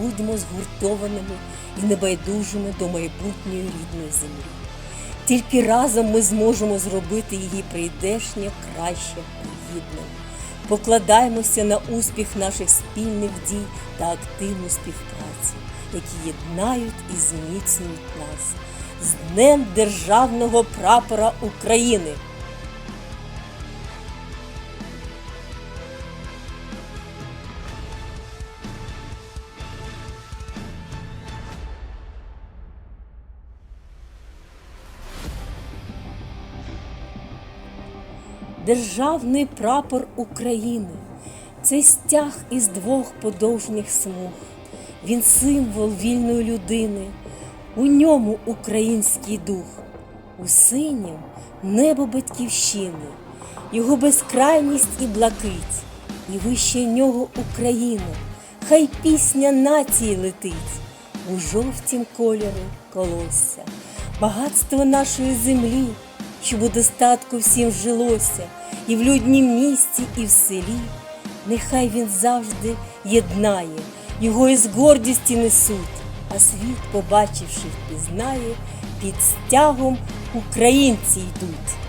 будьмо згуртованими і небайдужими до майбутньої рідної землі. Тільки разом ми зможемо зробити її прийдешнє краще гідним. Покладаймося на успіх наших спільних дій та активну співпрацю, які єднають і зміцнюють нас з Днем Державного прапора України. Державний прапор України. Це стяг із двох подовжніх смуг. Він символ вільної людини, у ньому український дух, у синім небо батьківщини, його безкрайність і блакить, і вище нього Україна, хай пісня нації летить у жовтім кольору колосся, багатство нашої землі, щоб у достатку всім жилося, і в люднім місті, і в селі. Нехай він завжди єднає, його із гордістю несуть, а світ, побачивши, впізнає, під стягом українці йдуть.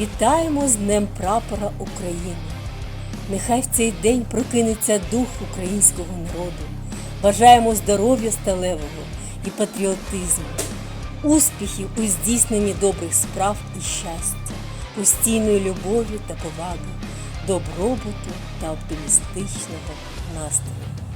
Вітаємо з Днем Прапора України. Нехай в цей день прокинеться дух українського народу. Бажаємо здоров'я сталевого і патріотизму, успіхів у здійсненні добрих справ і щастя, постійної любові та поваги, добробуту та оптимістичного настрою.